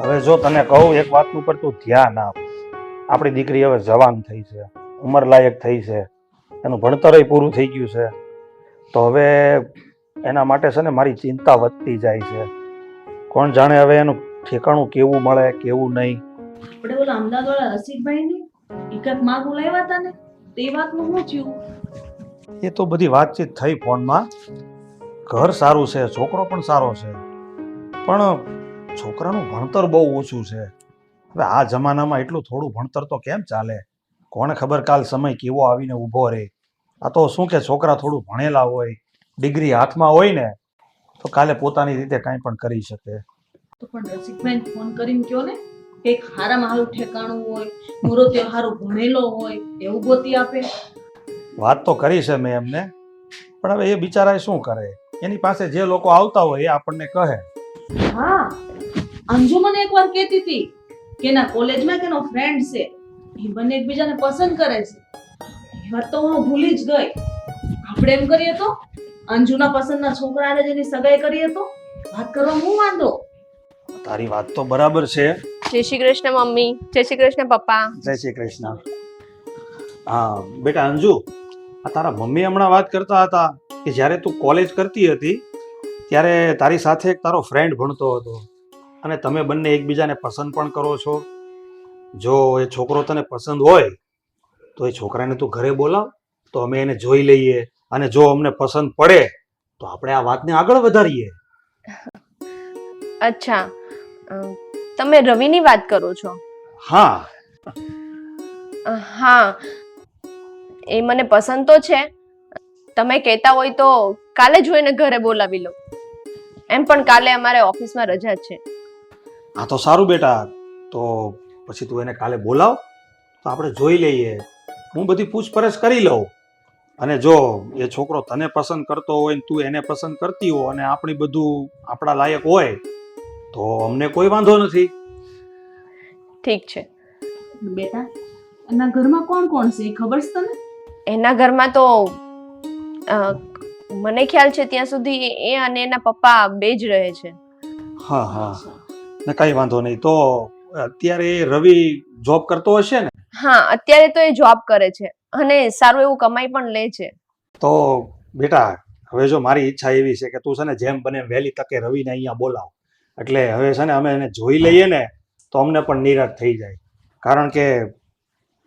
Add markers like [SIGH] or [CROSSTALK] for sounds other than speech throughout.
હવે જો તને કહું એક વાતનું પર તું ધ્યાન આપ. આપણી દીકરી હવે જવાન થઈ છે ઉંમર લાયક થઈ છે એનું ભણતરય પૂરું થઈ ગયું છે. તો હવે એના માટે છે ને મારી ચિંતા વધતી જાય છે. કોણ જાણે હવે એનું ઠેકાણું કેવું મળે કેવું નહીં. આપણે ઓલા અમદાવાદ રસિકભાઈ ને એકાદમાં બોલાવ્યા હતા ને? તે વાતનું શું થયું? એ તો બધી વાતચીત થઈ ફોનમાં. ઘર સારું છે છોકરો પણ સારો છે. પણ છોકરાનું ભણતર બહુ ઓછું છે. હવે આ જમાનામાં એટલું થોડું ભણતર તો કેમ ચાલે? કોને ખબર કાલ સમય કેવો આવીને ઊભો રહે આ તો શું કે છોકરા થોડું ભણેલા હોય ડિગ્રી હાથમાં હોય ને તો કાલે પોતાની રીતે કાંઈ પણ કરી શકે. તો પણ રસિકભાઈ ફોન કરીને કયો ને? કંઈક હારામાં હારું ઠેકાણું હોય મૂરો હારું ભણેલો હોય એવું ગોતી આપે. વાત તો કરી છે મેં એમને પણ હવે એ બિચારા શું કરે? એની પાસે જે લોકો આવતા હોય એ આપણને કહે. હા અંજુ મને એકવાર કહેતી હતી કે એના કોલેજમાં કે એનો ફ્રેન્ડ છે એ બંને એકબીજાને પસંદ કરે છે. એ વાત તો હું ભૂલી જ ગઈ. આપણે એમ કરીએ તો અંજુના પસંદના છોકરાને જેની સગાઈ કરીએ તો વાત કરવા હું વાંધો? તારી વાત તો બરાબર છે. જય શ્રી કૃષ્ણ મમ્મી. જય શ્રી કૃષ્ણ પપ્પા. જય શ્રી કૃષ્ણ. હા બેટા અંજુ આ તારા મમ્મી હમણાં વાત કરતા હતા કે જ્યારે તું કોલેજ કરતી હતી ત્યારે તારી સાથે એક તારો ફ્રેન્ડ ભણતો હતો. અને તમે બંને એકબીજાને પસંદ પણ કરો છો. જો એ છોકરો તને પસંદ હોય તો એ છોકરાને તું ઘરે બોલાવ તો અમે એને જોઈ લઈએ. અને જો અમને પસંદ પડે તો આપણે આ વાતને આગળ વધારીએ. અચ્છા. તમે રવિની વાત કરો છો? હા. હા. એ મને પસંદ તો છે. તમે કહેતા હોય તો કાલે જ હું એને ઘરે બોલાવી લો એમ પણ કાલે અમારે ઓફિસમાં રજા છે. હા તો સારું બેટા તો પછી તું એને કાલે બોલાવ તો આપણે જોઈ લઈએ. હું બધી પૂછપરછ કરી લઉં. અને જો એ છોકરો તને પસંદ કરતો હોય ને તું એને પસંદ કરતી હો અને આપણી બધું આપણા લાયક હોય તો અમને કોઈ વાંધો નથી. ઠીક છે. બેટા એના ઘરમાં કોણ કોણ છે એ ખબર છે તને? એના ઘરમાં તો મને ખ્યાલ છે ત્યાં સુધી એ અને એના પપ્પા બે જ રહે છે. હા હા. કઈ વાંધો નહીં. તો અત્યારે રવિ જોબ કરતો હશે ને? હા અત્યારે તો એ જોબ કરે છે અને સારું એવું કમાઈ પણ લે છે. તો બેટા હવે જો મારી ઈચ્છા એવી છે કે તું છે ને જેમ બને વહેલી તકે રવિને અહીંયા બોલાવ. એટલે હવે છે ને અમે એને જોઈ લઈએ ને તો અમને પણ નિરાશ થઈ જાય. કારણ કે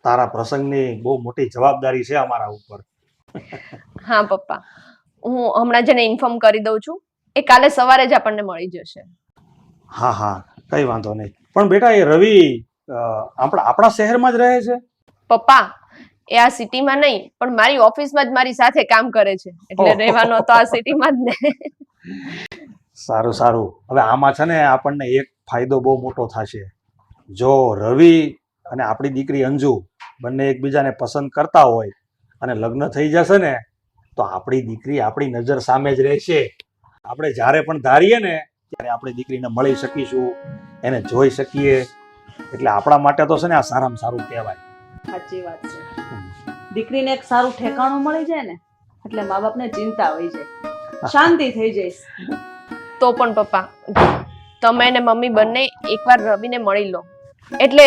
તારા પ્રસંગની બહુ મોટી જવાબદારી છે અમારા ઉપર. હા પપ્પા. હું હમણાં જ એને ઇન્ફોર્મ કરી દઉં છું. એ કાલે સવારે જ આપણને મળી જશે. હા હા. કઈ વાંધો નહીં. પણ બેટા એ રવિ આપણા આપણા શહેરમાં જ રહે છે? પપ્પા એ આ સિટીમાં નહીં પણ મારી ઓફિસમાં જ મારી સાથે કામ કરે છે. એટલે રહેવાનો તો આ સિટીમાં જ ને. સારું સારું. હવે આમાં છે ને આપણને એક ફાયદો બહુ મોટો થશે. જો રવિ અને આપણી દીકરી અંજુ બંને એકબીજાને પસંદ કરતા હોય અને લગ્ન થઈ જશે ને તો આપણી દીકરી આપણી નજર સામે જ રહેશે. આપણે જ્યારે પણ ધારીએ ને ત્યારે આપણે દીકરીને મળી શકીશું એને જોઈ શકીએ. એટલે આપણા માટે તો છે ને આ સારામાં સારું કહેવાય. સાચી વાત છે. દીકરીને એક સારું ઠેકાણું મળી જાય ને એટલે મા બાપને ચિંતા હોય જાય શાંતિ થઈ જાય તો પણ પપ્પા તમે અને મમ્મી બંને એકવાર રવિને મળી લો. એટલે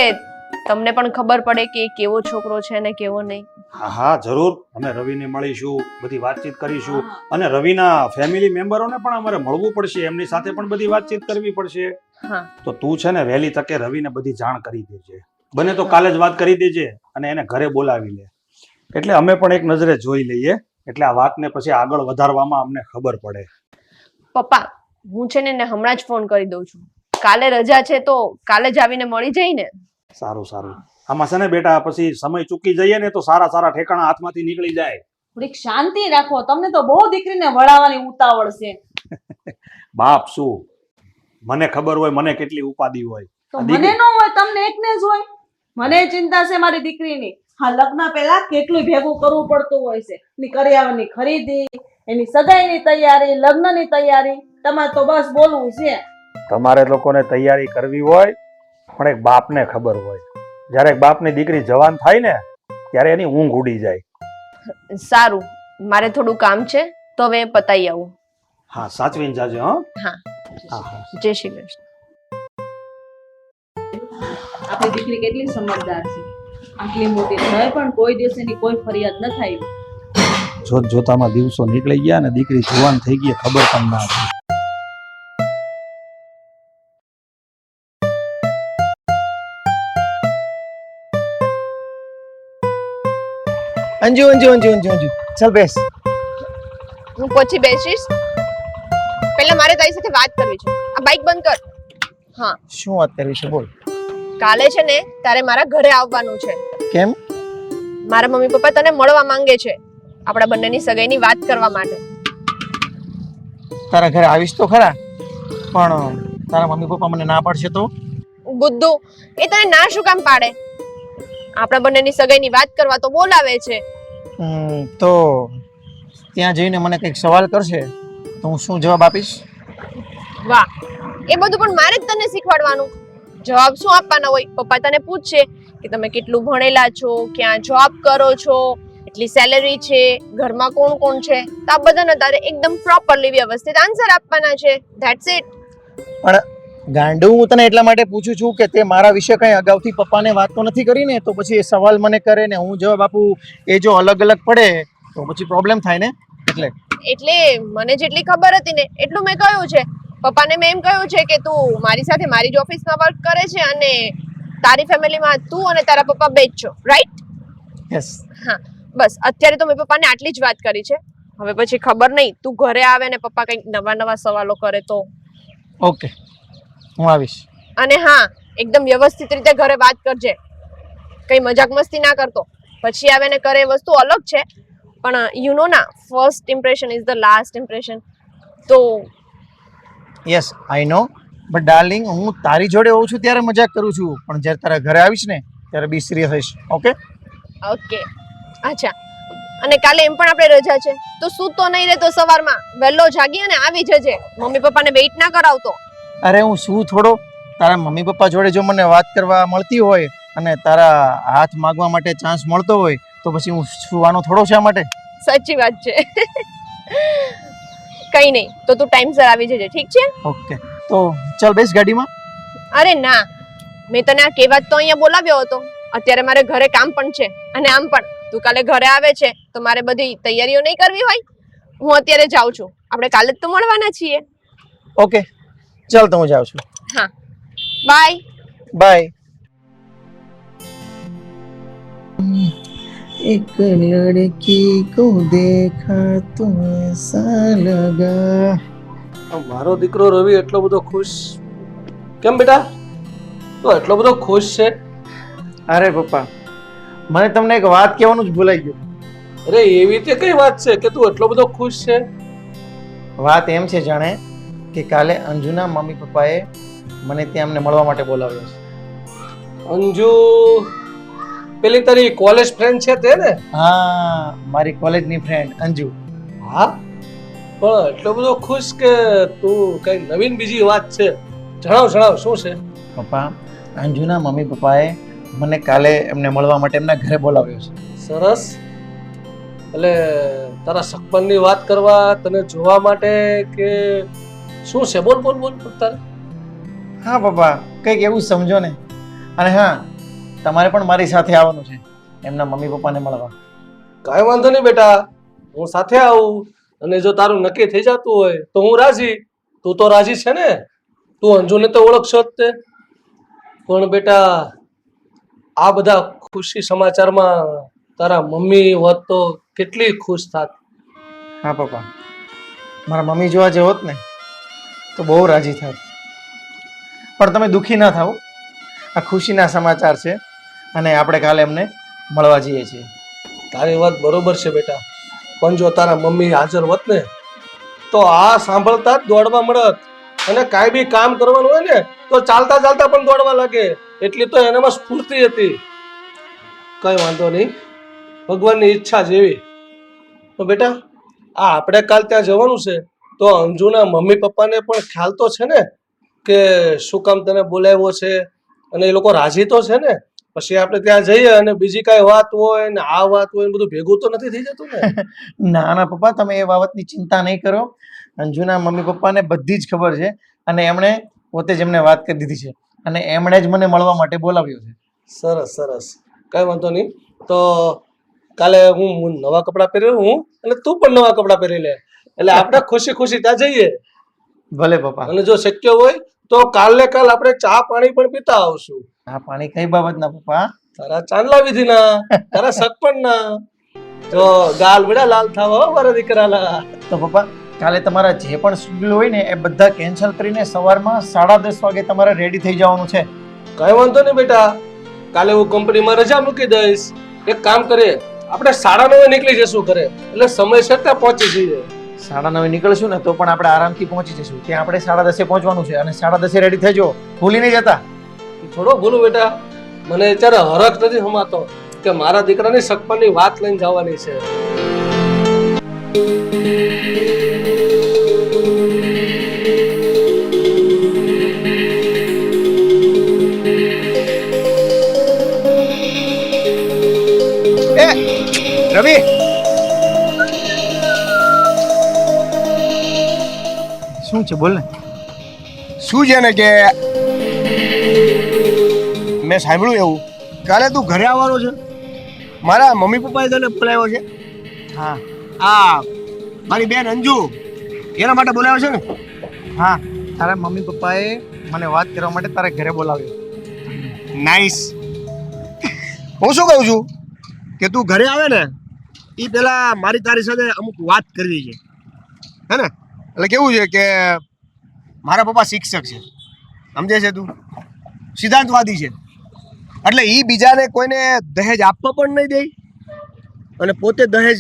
તમને પણ ખબર પડે કે કેવો છોકરો છે અને કેવો નહીં. હા હા જરૂર. અમે રવિને મળીશું બધી વાતચીત કરીશું. અને રવિના ફેમિલી મેમ્બરોને પણ અમારે મળવું પડશે એમની સાથે પણ બધી વાતચીત કરવી પડશે. હા. તો તું છે ને વહેલી તકે રવિને બધી જાણ કરી દેજે. બને તો કાલે જ વાત કરી દેજે અને એને ઘરે બોલાવી લે. એટલે અમે પણ એક નજરે જોઈ લઈએ. એટલે આ વાતને પછી આગળ વધારવામાં અમને ખબર પડે. પપ્પા હું છે ને હમણાં જ ફોન કરી દઉં છું. કાલે રજા છે તો કાલે જ આવીને મળી જાય ને? સારું સારું. આમાં છે ને બેટા પછી સમય ચૂકી જઈએ ને તો સારા સારા ઠેકાણા હાથમાંથી નીકળી જાય. થોડીક શાંતિ રાખો. તમને તો બહુ દીકરીને વળાવવાની ઉતાવળ છે. [LAUGHS] બાપ શું? મને ખબર હોય મને કેટલી ઉપાધિ હોય. તો મને ન હોય તમને એકને જ હોય. મને ચિંતા છે મારી દીકરીની. હા લગ્ન પહેલા કેટલું ભેગું કરવું પડતું હોય છે. એની કર્યાવરની ખરીદી એની સગાઈની તૈયારી લગ્નની તૈયારી. તમારે તો બસ બોલવું છે. તમારે લોકોને તૈયારી કરવી હોય પણ એક બાપને ખબર હોય. જ્યારે એક બાપની દીકરી જવાન થાય ને ત્યારે એની ઊંઘ ઉડી જાય. સારું મારે થોડું કામ છે તો હવે પતાઈ આવું. હા સાચવીને જાજો હો. હા. જય શ્રી કૃષ્ણ. આપણી દીકરી કેટલી સમજદાર છે. આટલી મોટી થઈ પણ કોઈ દિવસ એની કોઈ ફરિયાદ ન થાય. જોત જોતામાં દિવસો નીકળી ગયા અને દીકરી જુવાન થઈ ગઈ ખબર પણ ના હતી અંજુ અંજુ અંજુ અંજુ અંજુ. ચાલ બેસ. હું પછી બેસીશ. પહેલા મારે તારી સાથે વાત કરવી છે. આ બાઈક બંધ કર. હા. શું વાત કરવી છે? બોલ. કાલે છે ને તારે મારા ઘરે આવવાનું છે. કેમ? મારા મમ્મી પપ્પા તને મળવા માંગે છે આપણા બંનેની સગાઈની વાત કરવા માટે. તારા ઘરે આવીશ તો ખરા પણ તારા મમ્મી પપ્પા મને ના પાડશે તો? બુદ્ધુ એ તને ના શું કામ પાડે? આપણા બંનેની સગાઈની વાત કરવા તો બોલાવે છે. તો ત્યાં જઈને મને કંઈક સવાલ કરશે તો હું શું જવાબ આપીશ? વાહ એ બધું પણ મારે જ તને શીખવાડવાનું. જવાબ શું આપવાના હોય? પપ્પા તને પૂછશે કે તમે કેટલું ભણેલા છો ક્યાં જોબ કરો છો એટલી સેલેરી છે ઘરમાં કોણ કોણ છે? તો આ બધાના તારે એકદમ પ્રોપરલી વ્યવસ્થિત આન્સર આપવાના છે. ધેટ્સ ઇટ પણ ગાંડું હું તને એટલા માટે પૂછું છું કે તે મારા વિશે કંઈ અગાઉથી પપ્પાને વાત તો નથી કરી ને તો પછી એ સવાલ મને કરે ને હું જવાબ આપું એ જો અલગ અલગ પડે તો પછી પ્રોબ્લેમ થાય ને? એટલે. એટલે મને જેટલી ખબર હતી ને એટલું મેં કહ્યું છે. પપ્પાને મેં એમ કહ્યું છે કે તું મારી સાથે મારી જ ઓફિસમાં વર્ક કરે છે અને તારી ફેમિલીમાં તું અને તારા પપ્પા બે જ છો રાઈટ યસ હા બસ અત્યારે તો મેં પપ્પાને આટલી જ વાત કરી છે. હવે પછી ખબર નહીં તું ઘરે આવે ને પપ્પા કંઈક નવા નવા સવાલો કરે તો. ઓકે હું આવીશ. અને હા એકદમ વ્યવસ્થિત રીતે ઘરે વાત કરજે. કઈ મજાક મસ્તી ના કરતો. પછી આવે ને કરે વસ્તુ અલગ છે પણ યુ નો ના first impression is the last impression તો yes I know but darling હું તારી જોડે હોઉં છું ત્યારે મજાક કરું છું. પણ જ્યારે તારા ઘરે આવીશ ને ત્યારે બી સિરિયસ હઈશ ઓકે ઓકે અચ્છા. અને કાલે એમ પણ આપણે રજા છે. તો શું તો નહીં રહેતો સવારમાં. વહેલો જાગી અને આવી જજે. મમ્મી પપ્પાને વેઇટ ના કરાવતો. અરે હું શું થોડો? તારા મમ્મી પપ્પા જોડે જો મને વાત કરવા મળતી હોય અને તારા હાથ માગવા માટે ચાન્સ મળતો હોય તો પછી હું સુવાનો થોડો શા માટે? સાચી વાત છે. કઈ નહીં તો તું ટાઈમસર આવી જજે ઠીક છે? ઓકે. તો ચાલ બેસ ગાડીમાં. અરે ના મેં તને આ કહેવાત તો અહીંયા બોલાવ્યો હતો. અત્યારે મારે ઘરે કામ પણ છે અને આમ પણ. તું કાલે ઘરે આવે છે તો મારે બધી તૈયારીઓ નહીં કરવી હોય? હું અત્યારે જાઉં છું. આપણે કાલે જ તો મળવાના છીએ. ઓકે. ચાલ તો હું જાઉં છું હા બાય बाय एक लड़की को देखा तो ऐसा लगा આ મારો દીકરો રવિ એટલો બધો ખુશ કેમ બેટા તો એટલો બધો ખુશ છે અરે પપ્પા મને તમને એક વાત કહેવાનું જ ભૂલાઈ ગયું અરે એવી રીતે કઈ વાત છે કે તું એટલો બધો ખુશ છે વાત એમ છે જાણે કે કાલે અંજુના મમ્મી પપ્પાએ મને ત્યાં અમને મળવા માટે બોલાવ્યો છે. અંજુ પેલી તારી કોલેજ ફ્રેન્ડ છે તે ને? હા મારી કોલેજની ફ્રેન્ડ અંજુ. હા? પણ એટલો બધો ખુશ કે તું કઈ નવીન બીજી વાત છે. જણાવ જણાવ શું છે? પપ્પા અંજુના મમ્મી પપ્પાએ મને કાલે એમને મળવા માટે એમના ઘરે બોલાવ્યો છે. સરસ. એટલે તારા સગપણની વાત કરવા તને જોવા માટે કે શું છે? બોલ બોલ બોલ તારે. હા પપ્પા કંઈક એવું સમજો ને. અને હા તમારે પણ મારી સાથે આવવાનું છે. એમના મમ્મી પપ્પાને મળવા. કાંઈ વાંધો નહીં બેટા. હું સાથે આવું. અને જો તારું નક્કી થઈ જતું હોય તો હું રાજી. તું તો રાજી છે ને? તું અંજુને તો ઓળખશો જ તે. પણ બેટા આ બધા ખુશી સમાચારમાં તારા મમ્મી હોત તો કેટલી ખુશ થાત. હા પપ્પા મારા મમ્મી જોવા જે હોત ને. તો બહુ રાજી થાત પણ તમે દુઃખી ના થાઓ. આ ખુશીના સમાચાર છે અને આપણે કાલે એમને મળવા જઈએ છીએ. તારી વાત બરોબર છે બેટા. પણ જો તારા મમ્મી હાજર હોત ને, તો આ સાંભળતા જ દોડવા મળત. અને કાંઈ બી કામ કરવાનું હોય ને, તો ચાલતા ચાલતા પણ દોડવા લાગે. એટલી તો એનામાં સ્ફૂર્તિ હતી. કઈ વાંધો નહીં. ભગવાનની ઈચ્છા જેવી. તો બેટા, આ આપણે કાલ ત્યાં જવાનું છે. તો અંજુના મમ્મી પપ્પાને પણ ખ્યાલ તો છે ને કે શું કામ તને બોલાવ્યો છે? અને એ લોકો રાજી તો છે ને? પછી આપણે ત્યાં જઈએ અને બીજી કાંઈ વાત હોય ને આ વાત હોય બધું ભેગું તો નથી થઈ જતું ને? [LAUGHS] ના ના પપ્પા તમે એ બાબતની ચિંતા નહીં કરો. અંજુના મમ્મી પપ્પાને બધી જ ખબર છે અને એમણે પોતે જ એમને વાત કરી દીધી છે અને એમણે જ મને મળવા માટે બોલાવ્યો છે. સરસ સરસ. કઈ વાંધો નહીં. તો કાલે હું નવા કપડાં પહેરી હું અને તું પણ નવા કપડાં પહેરી લે. એટલે આપણે ખુશી ખુશી ત્યાં જઈએ. ભલે પપ્પા. અને જો શક્ય હોય તો કાલે કાલ આપણે ચા પાણી પણ પીતા આવશું. આ પાણી કઈ બાબતના પપ્પા? તારા ચાંદલા વિધિના તારા [LAUGHS] સગપણના. જો ગાલ બડા લાલ થાવ હો મારા દીકરાલા તો પપ્પા કાલે તમારા જે પણ શેડ્યુલ હોય ને એ બધા કેન્સલ કરીને સવારમાં સાડા દસ વાગે તમારે રેડી થઈ જવાનું છે. કઈ વાંધો નહીં બેટા. કાલે હું કંપનીમાં રજા મૂકી દઈશ. એક કામ કરીએ આપણે સાડા નવે નીકળી જશું ઘરે. એટલે સમયસર ત્યાં પહોંચી જઈએ. સાડા નવે નીકળશું ને તો પણ આપણે આરામથી પહોંચી જશું ત્યાં આપણે સાડા દસે પહોંચવાનું છે અને સાડા દસે રેડી થજો. ભૂલી નહીં જતા. થોડો ભૂલું બેટા. મને અત્યારે હરખ નથી સમાતો કે મારા દીકરાની સગપણની વાત લઈને જવાની છે. રવિ! શું છે? બોલ ને. શું છે ને કે મેં સાંભળ્યું એવું? કાલે તું ઘરે આવવાનો છે? મારા મમ્મી પપ્પાએ તને બોલાવ્યો છે? હા. આ મારી બેન અંજુ. એના માટે બોલાવ્યો છે ને? હા. તારા મમ્મી પપ્પાએ મને વાત કરવા માટે તારા ઘરે બોલાવ્યો. નાઈસ હું શું કહું છું? કે તું ઘરે આવે ને એ પહેલાં મારી તારી સાથે અમુક વાત કરવી છે. હે ને? એટલે કેવું છે કે મારા પપ્પા શિક્ષક છે. સમજે છે તું? સિદ્ધાંતવાદી છે. એટલે એ બીજાને કોઈને દહેજ આપવા પણ નહીં દે અને પોતે દહેજ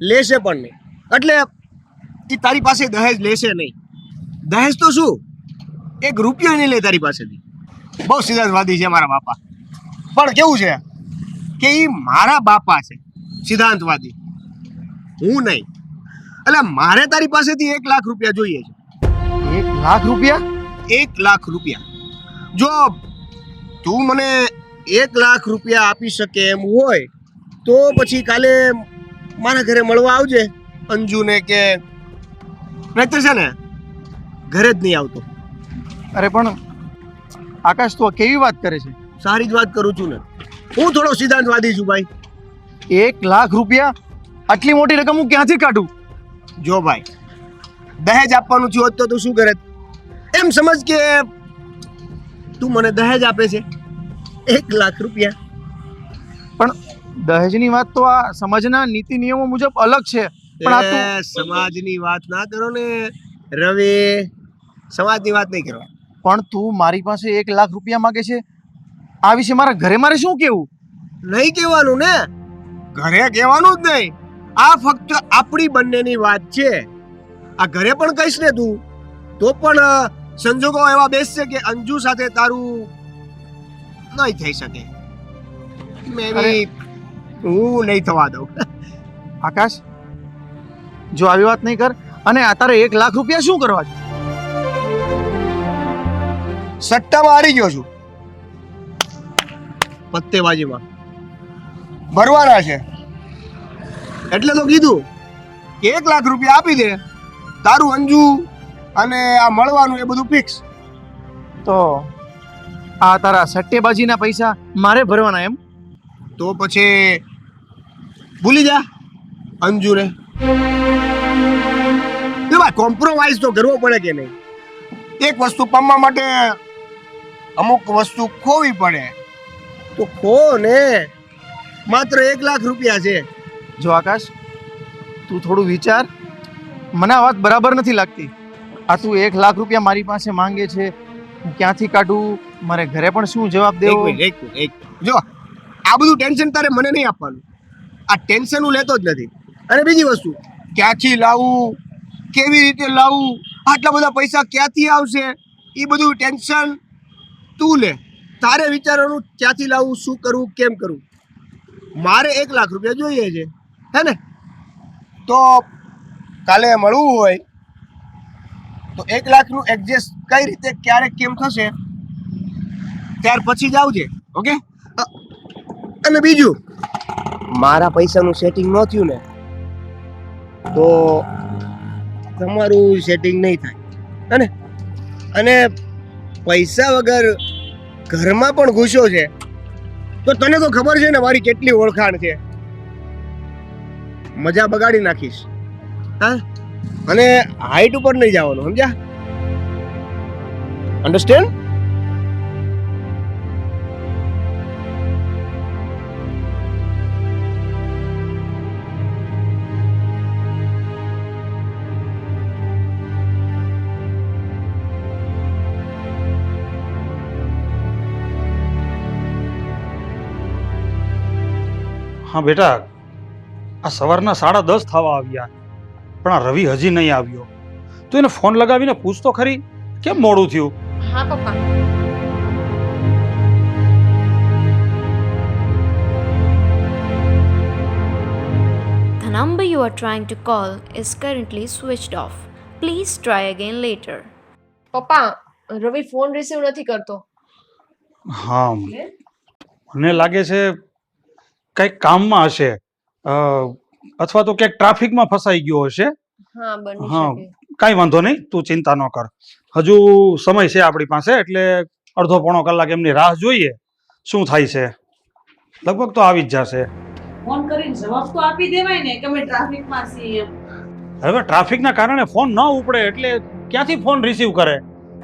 લેશે પણ નહીં. એટલે એ તારી પાસે દહેજ લેશે નહીં. દહેજ તો શું? એક રૂપિયો નહીં લે તારી પાસેથી. બહુ સિદ્ધાંતવાદી છે મારા બાપા. પણ કેવું છે કે એ મારા બાપા છે. સિદ્ધાંતવાદી. હું નહીં. એટલે મારે તારી પાસેથી એક લાખ રૂપિયા જોઈએ છે. એક લાખ રૂપિયા? એક લાખ રૂપિયા. જો તું મને એક લાખ રૂપિયા આપી શકે એમ હોય તો પછી કાલે મારા ઘરે મળવા આવજે અંજુને કે નહીતર છે ને ઘરે જ નહીં આવતો. અરે પણ આકાશ તું કેવી વાત કરે છે? સારી જ વાત કરું છું ને. હું થોડો સિદ્ધાંતવાદી છું ભાઈ. એક લાખ રૂપિયા? આટલી મોટી રકમ હું ક્યાંથી કાઢું? જો ભાઈ દહેજ આપવાનું થયું તો તું શું કરે? એમ સમજ કે તું મને દહેજ આપે છે એક લાખ રૂપિયા. પણ દહેજની વાત તો આ સમાજના નીતિ નિયમો મુજબ અલગ છે. પણ આ તું સમાજની વાત ના કરો ને રવિ. સમાજની વાત નહીં કરવા પણ તું મારી પાસે એક લાખ રૂપિયા માંગે છે. આ વિશે મારા ઘરે મારે શું કેવું? નહીં કહેવાનું ને? ઘરે કહેવાનું જ નહીં. આ ફક્ત આપણી બંનેની વાત છે. આ ઘરે પણ કહીશ ને તું. તો પણ સંજોગો એવા બેસશે કે અંજુ સાથે તારું નહીં થઈ શકે. મે હું નહીં થવા દઉં. આકાશ જો આવી વાત નહીં કર અને આ તારે એક લાખ રૂપિયા શું કરવા છે? સટ્ટામાં હારી ગયો છું. પત્તેબાજીમાં ભરવાના છે. એટલે તો કીધું કે એક લાખ રૂપિયા આપી દે, તારું અંજુ અને આ મળવાનું એ બધું ફિક્સ તો આ તારા સટ્ટેબાજીના પૈસા મારે ભરવાના એમ? તો પછી ભૂલી જા અંજુરે ભાઈ કોમ્પ્રોમાઇઝ તો કરવો પડે કે નહીં? એક વસ્તુ પામવા માટે અમુક વસ્તુ ખોવી પડે. તો ખો ને. માત્ર એક લાખ રૂપિયા છે. જો આકાશ તું થોડું વિચાર. મને આ વાત બરાબર નથી લાગતી. આ તું એક લાખ રૂપિયા મારી પાસે માંગે છે. હું ક્યાંથી કાઢું? મારે ઘરે પણ શું જવાબ દેવો? એક એક જો આ બધું ટેન્શન તારે મને નહીં આપવાનું. આ ટેન્શન હું લેતો જ નથી. અને બીજી વસ્તુ ક્યાંથી લાવવું કેવી રીતે લાવવું આટલા બધા પૈસા ક્યાંથી આવશે? એ બધું ટેન્શન તું લે. તારે વિચારવાનું ક્યાંથી લાવવું શું કરવું કેમ કરવું? મારે એક લાખ રૂપિયા જોઈએ છે. હે ને? તો કાલે મળવું હોય, તો એક લાખનું એડજસ્ટ કઈ રીતે ક્યારે કેમ થશે, ત્યાર પછી જ આવજે ઓકે અને બીજું, મારા પૈસાનું સેટિંગ ન થયું ને, તો તમારું સેટિંગ નહીં થાય, હે અને પૈસા વગર ઘરમાં પણ ઘૂસ્યો છે, તો તને તો ખબર છે ને મારી કેટલી ઓળખાણ છે? મજા બગાડી નાખીશ. હા? અને હાઈટ ઉપર નહીં જવાનું સમજ્યા? અન્ડરસ્ટેન્ડ હા બેટા આ સવારના સાડા દસ થવા આવ્યા. પણ આ રવિ હજી નહીં આવ્યો. તું એને ફોન લગાવીને પૂછ તો ખરી કેમ મોડું થયું? હા પપ્પા. The number you are trying to call is currently switched off. Please try again later. પપ્પા રવિ ફોન રિસીવ નથી કરતો. હા મને લાગે છે કંઈક કામમાં હશે. અથવા તો ક્યાંક ટ્રાફિકમાં ફસાઈ ગયો હશે. હા બની કાંઈ વાંધો નહીં તું ચિંતા ન કર. હજુ સમય છે આપણી પાસે એટલે અડધો પોણો કલાક એમની રાહ જોઈએ શું થાય છે. લગભગ તો આવી જ જશે. ફોન કરીને જવાબ તો આપી દેવાય ને કે અમે ટ્રાફિકમાં છીએ હવે ટ્રાફિકના કારણે ફોન ન ઉપડે એટલે ક્યાંથી ફોન રિસીવ કરે?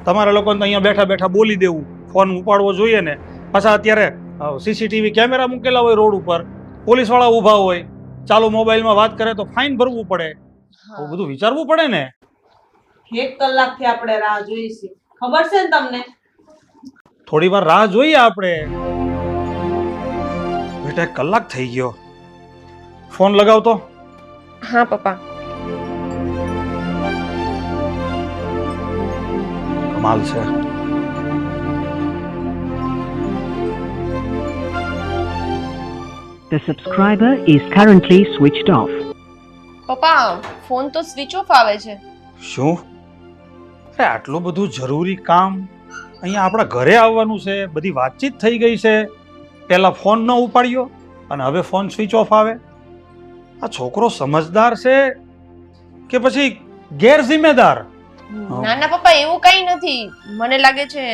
તમારા લોકોને તો અહીંયા બેઠા બેઠા બોલી દેવું ફોન ઉપાડવો જોઈએ ને. પાછા અત્યારે સીસીટીવી કેમેરા મૂકેલા હોય રોડ ઉપર. પોલીસવાળા ઊભા હોય ચાલુ મોબાઈલમાં વાત કરે તો ફાઇન ભરવું પડે. આવું બધું વિચારવું પડે ને? એક કલાકથી આપણે રાહ જોઈ છીએ ખબર છે ને તમને? થોડી વાર રાહ જોઈએ આપણે. બેટા એક કલાક થઈ ગયો. ફોન લગાવતો? હા પપ્પા. કમાલ છે. The subscriber is currently switched off. પપ્પા ફોન તો સ્વિચ ઓફ આવે છે. શું? અરે આટલું બધું જરૂરી કામ અહીંયા આપણા ઘરે આવવાનું છે બધી વાતચીત થઈ ગઈ છે. પહેલા ફોન ન ઉપાડ્યો અને હવે ફોન સ્વિચ ઓફ આવે. આ છોકરો સમજદાર છે કે પછી ગેરજિમ્મેદાર ના ના પપ્પા એવું કઈ નથી. મને લાગે છે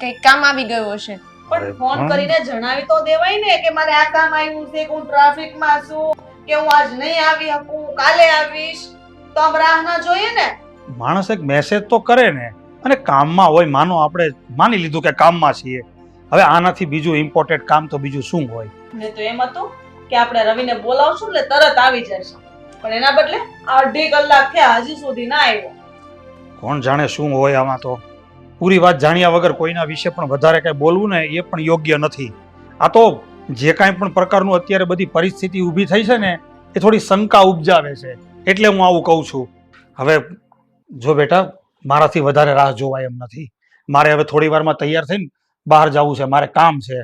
કંઈક કામ આવી ગયું હશે. પણ ફોન કરીને જણાવી તો દેવાય ને કે મારે આ કામ આવ્યું છે કે હું ટ્રાફિકમાં છું કે હું આજ નહીં આવી શકું કાલે આવીશ. તો આમ રાહ ના જોઈએ ને? માણસ એક મેસેજ તો કરે ને અને કામમાં હોય માનો આપણે માની લીધું કે કામમાં છીએ. હવે આનાથી બીજું ઇમ્પોર્ટન્ટ કામ તો બીજું શું હોય? મેં તો એમ હતું કે આપણે રવિને બોલાવશું એટલે તરત આવી જશે પણ એના બદલે અઢી કલાક થયા હજી સુધી ના આવ્યો. કોણ જાણે શું હોય આમાં તો? પૂરી વાત જાણ્યા વગર કોઈના વિશે પણ વધારે કંઈ બોલવું ને એ પણ યોગ્ય નથી. આ તો જે કાંઈ પણ પ્રકારનું અત્યારે બધી પરિસ્થિતિ ઊભી થઈ છે ને, એ થોડી શંકા ઉપજાવે છે. એટલે હું આવું કહું છું. હવે જો બેટા, મારાથી વધારે રાહ જોવાય એમ નથી. મારે હવે થોડી વારમાં તૈયાર થઈને બહાર જવું છે, મારે કામ છે.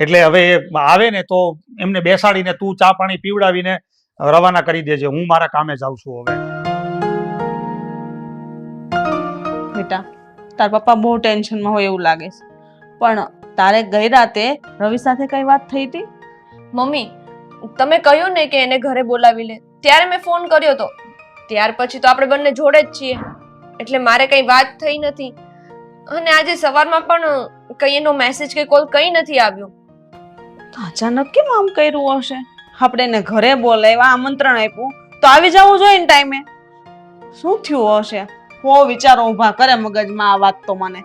એટલે હવે એ આવે ને તો એમને બેસાડીને તું ચા પાણી પીવડાવીને રવાના કરી દેજે. હું મારા કામે જાઉં છું હવે. બેટા તાર પપ્પા બહુ ટેન્શનમાં હોય એવું લાગે છે. પણ તારે ગઈ રાતે રવિ સાથે કઈ વાત થઈ હતી? મમ્મી તમે કહ્યું ને કે એને ઘરે બોલાવી લે. ત્યારે મેં ફોન કર્યો તો. ત્યાર પછી તો આપણે બંને જોડે જ છીએ. એટલે મારે કઈ વાત થઈ નથી. અને આજે સવારમાં પણ કઈ એનો મેસેજ કે કોલ કઈ નથી આવ્યો. અચાનક કેમ આમ કર્યું હશે? આપણે એને ઘરે બોલાવ્યા આમંત્રણ આપ્યું. તો આવી જવું જોઈએ ને ટાઈમે શું થયું હશે? હો વિચારો ઊભા કરે મગજમાં આ વાત તો મને.